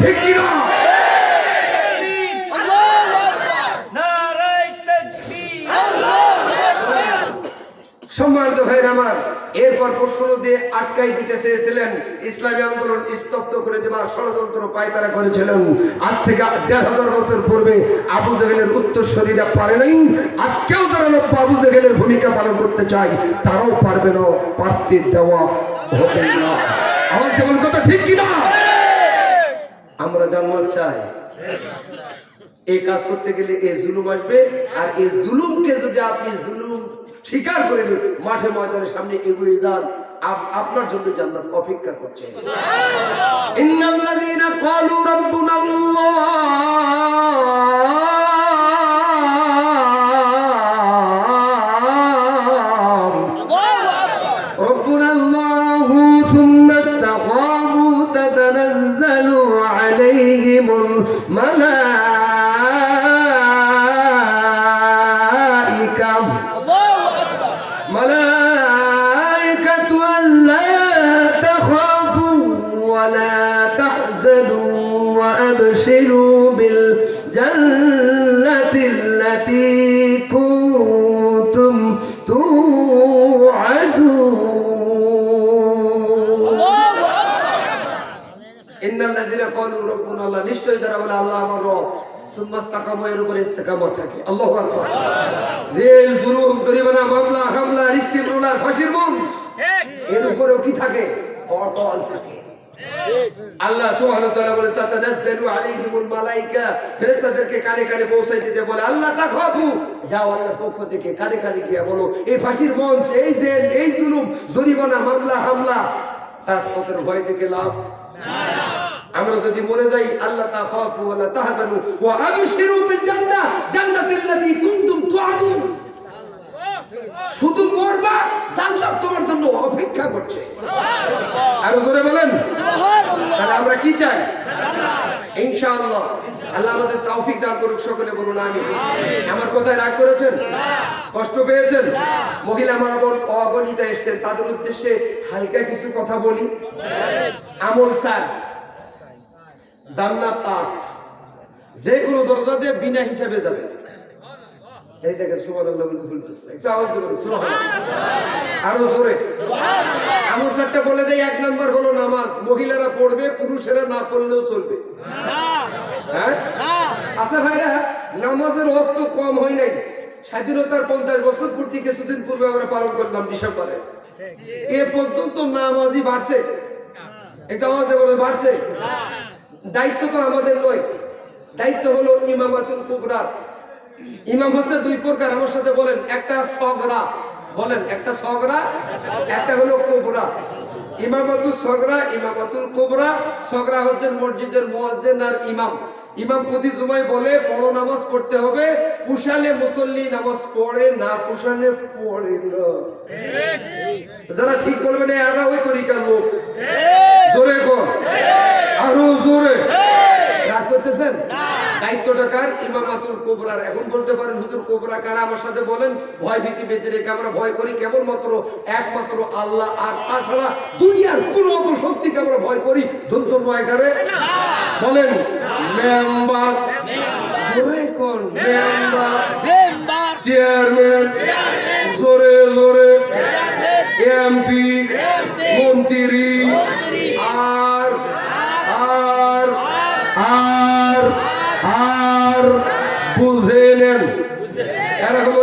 ঠিক কিনা? সম্মানিত ভাইয়ের আমার এরপর প্রশ্ন দিয়ে আটকাই দিতে চেয়েছিলেন। ইসলামী আন্দোলন স্তব্ধ করে দেবার ষড়যন্ত্র পায়তারা করেছিলেন। আজ থেকে দেড় হাজার বছর পূর্বে আবু জেগেলের উত্তরসূরিরা পারে নাই। আজকেও যারা লোক আবু জেগেলের ভূমিকা পালন করতে চায় তারাও পারবে না পারতে দেওয়া হবে না। আমার যেমন কথা ঠিক কিনা? আমরা জান্নাত চাই। এই কাজ করতে গেলে এই জুলুম আসবে আর এই জুলুমকে যদি আপনি জুলুম স্বীকার করে নিন মাঠে ময়দানের সামনে এগিয়ে যান আপনার জন্য জান্নাত অপেক্ষা করছে। ইন্নাল্লাযীনা ক্বালু রাব্বুনা আল্লাহ। الملائكة. ملائكة ألا تخافوا ولا تحزنوا وأبشروا بالجنة. নিশ্চয়ই যারা বলে, আল্লাহ আমার রব। জরিমানা, মামলা, হামলা কানে কানে দিতে বলে, আল্লাহ যাও পক্ষ থেকে কানে কানে গিয়ে বলো, এই ফাঁসির মঞ্চ, এই জেল, এই জুলুম, জরিমানা, মামলা, হামলা, রাজপথের ভয় থেকে লাভ। আমরা যদি মরে যাই আল্লাহ তাখাফু ওয়া লা তাহজানু ওয়া আবশিরু বিল জান্নাহ জান্নাতিল্লাতী কুনতুম তুআদুন। শুধু মরবা জান্নাত তোমার জন্য অপেক্ষা করছে। আরও জোরে বলেন। তাহলে আমরা কি চাই? ইনশাআল্লাহ। আল্লাহ আমাদের তৌফিক দান করুক সকলে বলুন আমি আমার কথায় রাগ করেছেন? কষ্ট পেয়েছেন? মহিলা মা বোন অগণিতা এসছেন। তাদের উদ্দেশ্যে হালকা কিছু কথা বলি। আমল চার জান্নাত আট যে কোনো দরজা দিয়ে বিনা হিসাবে যাবে। এই দেখেন সুবহানাল্লাহ বলে ভুলতেছে না। একটু আওয়াজ দেবেন আরও জোরে। আমল চারটা বলে দেয় এক নম্বর হলো নামাজ। মহিলারা পড়বে পুরুষেরা না পড়লেও চলবে। হ্যাঁ? আচ্ছা ভাইরা নামাজের হস্ত কম হয় নাই। স্বাধীনতার পঞ্চাশ বছর পূর্তি কিছুদিন পূর্বে আমরা পালন করলাম ডিসেম্বরে। এ পর্যন্ত নামাজই বাড়ছে। এটা আমাদের বলে বাড়ছে? দায়িত্ব তো আমাদের নয়। দায়িত্ব হলো ইমামাতুল কুবরা। ইমাম হচ্ছে দুই প্রকার আমার সাথে বলেন একটা সগরা। বলেন একটা সগরা একটা হলো কোবরা। ইমামাতুল সগরা ইমামাতুল কোবরা। সগরা হচ্ছেন মসজিদের মুয়াজ্জিন আর ইমাম। ইমাম প্রতি সময় বলে বড় নামাজ পড়তে হবে পুষালে মুসল্লি নামাজ পড়ে না পুষালে পড়ে না। যারা ঠিক বলবেন এরা ওই তরিকার লোক। জোরে কর আরও জোরে। রাগ করতেছেন? দায়িত্বটা কার? ইমামাতুল কোবরার। এখন বলতে পারেন হুজুর কোবরা কার? আমার সাথে বলেন ভয় ভীতি বেঁচে রেখে আমরা ভয় করি কেবলমাত্র একমাত্র আল্লাহ আর তাছাড়া দুনিয়ার কোন অপর শক্তিকে আমরা ভয় করি। ধন্ত নয় কারে বলেন মেম্বার। জোরে কর মেম্বার। চেয়ারম্যান। জোরে জোরে। এমপি। মন্ত্রী। আর আর আর বুঝে নেন এরা হলো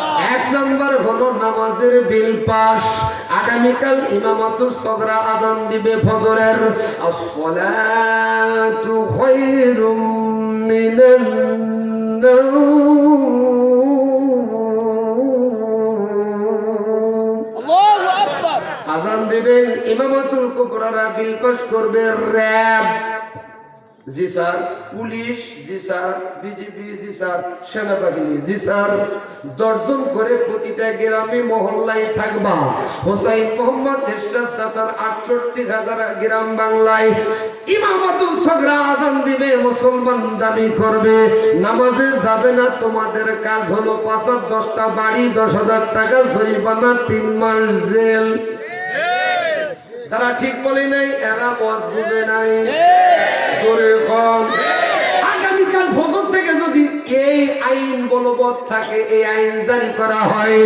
নম্বর হলো নামাজের বিল পাস আগামীকাল ইমামাতু সদরা আদান দিবে ফজরের। আসসালাতু খায়রুম মিনান আজান দেবে ইমামাতুল কুবরারা বিল পাস করবে র‍্যাব। জি স্যার, পুলিশ, জি স্যার, বিজিবি, জি স্যার, সেনাবাহিনী, জি স্যার করে প্রতিটা গ্রামে মহল্লায় থাকবা। হোসাইন মোহাম্মদ এরশাদ সাতার আটষট্টি হাজার গ্রাম বাংলায় ইমামাতুল সগরা আজান দিবে, মুসলমান দাবি করবে। নামাজে যাবে না, তোমাদের কাজ হলো পাঁচ দশটা বাড়ি, দশ হাজার টাকা জরিমানা, তিন মাস জেল। তারা ঠিক বলে নাই, এরা বস বুঝে নাই। আগামীকাল ভোর থেকে যদি এই আইন বলবৎ থাকে, এই আইন জারি করা হয়,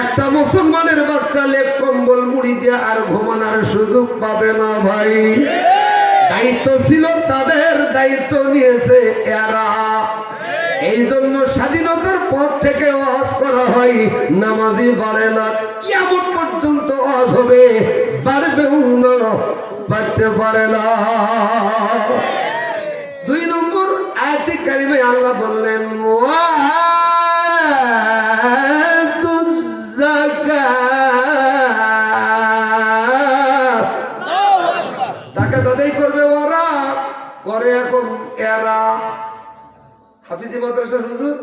একটা মুসলমানের বাচ্চা লেপ, কম্বল, মুড়ি দিয়ে আর ঘুমানোর সুযোগ পাবে না ভাই। দায়িত্ব ছিল তাদের, দায়িত্ব নিয়েছে এরা। এই জন্য স্বাধীনতার পর থেকে ওয়াজ করা হয়, নামাজি বাড়ে না কেমন পর্যন্ত ওয়াজ হবে। বাড়বেও না বাড়তে পারে না। দুই নম্বর আয়াতি কারিমে আল্লাহ বললেন এখন এরা। হাফিজি মাদ্রাসার হুজুর,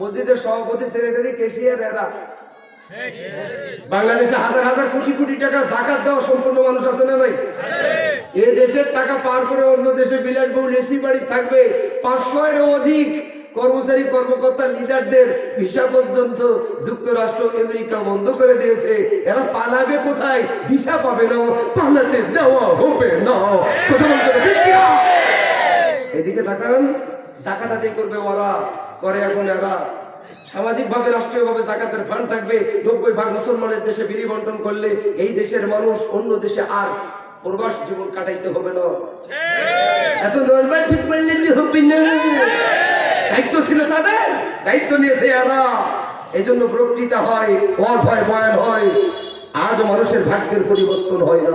মসজিদের সভাপতি, সেক্রেটারি কেশিয়ার এরা। বাংলাদেশে হাজার হাজার কোটি কোটি টাকা জাকাত দেওয়া সম্পূর্ণ মানুষ আছে না নাই? এ দেশের টাকা পার করে অন্য দেশে বিলাস বহুল এসি বাড়ি থাকবে। পাঁচশো এর অধিক কর্মচারী, কর্মকর্তা লিডারদের ভিসা পর্যন্ত যুক্তরাষ্ট্র, আমেরিকা বন্ধ করে দিয়েছে। এরা পালাবে কোথায়? ভিসা পাবে না, পালাতে দেওয়া হবে না? এদিকে তাকান, জাকাত আদায় করবে ওরা, করে এখন এরা। সামাজিক ভাবে রাষ্ট্রীয় ভাবে জাকাতের ফান্ড থাকবে। নব্বই ভাগ মুসলমানের দেশে বিলি বন্টন করলে এই দেশের মানুষ অন্য দেশে আর প্রবাস জীবন কাটাইতে হবে না। এত নর্মাল ঠিক বললে যে হবে দায়িত্ব ছিল তাদের, দায়িত্ব নিয়েছে এরা। এই জন্য বক্তৃতা হয় ওয়াজ হয় বয়ান হয়। আজ মানুষের ভাগ্যের পরিবর্তন হয় না।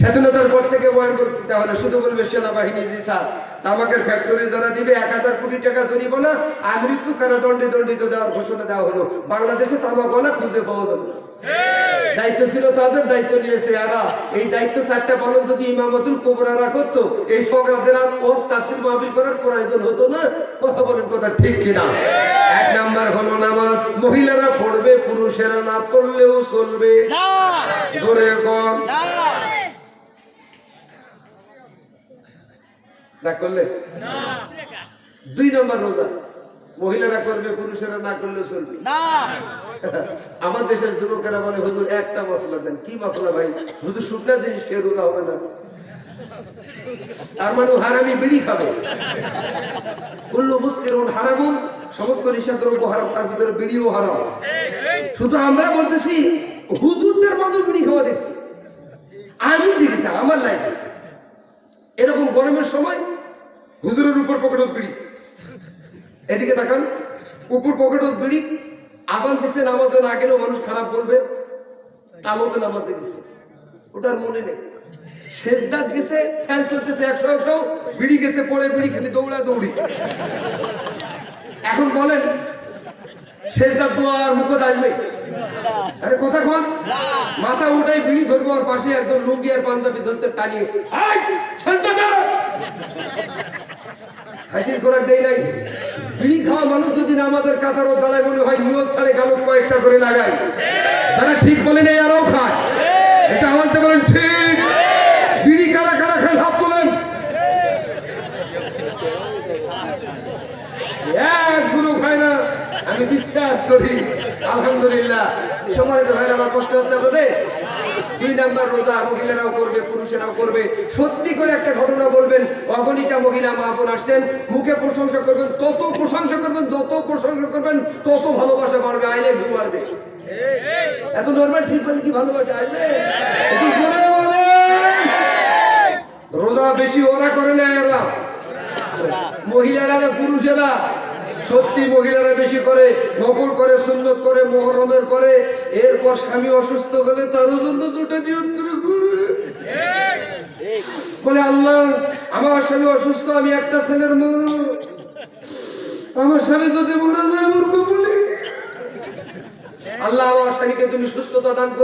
স্বাধীনতার পর থেকে বয়ান করতে তাহলে শুধু বলবে সেনাবাহিনী জি স্যার। তামাকের ফ্যাক্টরি যারা দিবে এক হাজার কোটি টাকা জরিমানা আর মৃত্যু কারাদণ্ডে দণ্ডিত দেওয়ার ঘোষণা দেওয়া হলো। বাংলাদেশে তামাকওয়ালা খুঁজে পাওয়া যাবে দায়িত্ব ছিল তাদের দায়িত্ব নিয়েছে এরা। এই দায়িত্ব চারটা পালন যদি ইমামতুল কোবরারা করতো এই সকালদের আর ওস তাফসির মাহফিল করার প্রয়োজন হতো না। কথা বলেন কথা ঠিক কিনা? এক নাম্বার হলো নামাজ। মহিলারা পড়বে পুরুষেরা না পড়লেও চলবে। জোরে কম। না করলে? দুই নম্বর রোজা। মহিলারা করবে পুরুষেরা না করলে চলবে। আমার দেশের যুবকেরা বলে হুজুর একটা মশলা দেন। কি মশলা ভাই? হুজুর শুকনা জিনিস খেয়ে রোজা হবে না। তার মানে হারামি বিড়ি খাবে। কুল্লু মুস্কির হারামুন সমস্ত নিশা দ্রব্য হারাম তার ভিতরে বিড়িও হারাম। শুধু আমরা বলতেছি হুজুরদের মতো বিড়ি খাওয়া দেখছি। আমি দেখেছি আমার লাইফে এরকম গরমের সময় হুজুরের উপর পকেটত বিড়ি। এদিকে দেখান, উপর পকেটত বিড়ি, আজান দিচ্ছে নামাজে না গেলেও মানুষ খারাপ বলবে তামতে নামাজে গেছে। ওটার মনে নেই। শেষ গেছে, ফ্যান চলতেছে একশো একশো, বিড়ি গেছে, পরে বিড়ি খালি দৌড়া দৌড়ি। এখন বলেন শেষ তো আর মুখত আসবে আরে কথা কন, মাথা উঠাই বিড়ি ধরবো আর পাশে একজন লুঙ্গি আর পাঞ্জাবি ধরছে টানিয়ে! হাসির করার দেয় নাই। বিড়ি খাওয়া মানুষ যদি না আমাদের কাতারও দাঁড়ায়, মনে হয় নিয়ল ছাড়ে গালত কয়েকটা করে লাগায়। তারা ঠিক বলে নেই, আরও খায়। এটা দিয়ে বলেন ঠিক? বিড়ি কারা কারা খায় হাত তোলেন। একজনও খায় না, আমি বিশ্বাস করি, আলহামদুলিল্লাহ। সম্মানিত ভাইয়ের, আমার কষ্ট হচ্ছে আপনাদের? দুই নাম্বার রোজা মহিলারাও করবে, পুরুষেরাও করবে। সত্যি করে একটা ঘটনা বলবেন অগণিতা মহিলা মা বোন আসছেন, মুখে প্রশংসা করবেন, তত প্রশংসা করবেন, যত প্রশংসা করবেন, তত ভালোবাসা বাড়বে, আইলে ভিউ বাড়বে এত নর্মাল ঠিক বলে কি ভালোবাসা আসবে? জোরে বেশি ওরা করে না এরা। মহিলারা পুরুষেরা। সত্যি মহিলারা বেশি করে নকল করে, সুন্নত করে, মহরমের করে, এরপর স্বামী অসুস্থ হলে তারও জন্য দুটা নিয়ন্ত্রণ করে বলে, আল্লাহ, আমার স্বামী অসুস্থ, আমি একটা ছেলের মা আমার স্বামী যদি মরে যায় বলে? আল্লাহ, আমার স্বামীকে তুমি সুস্থতা দান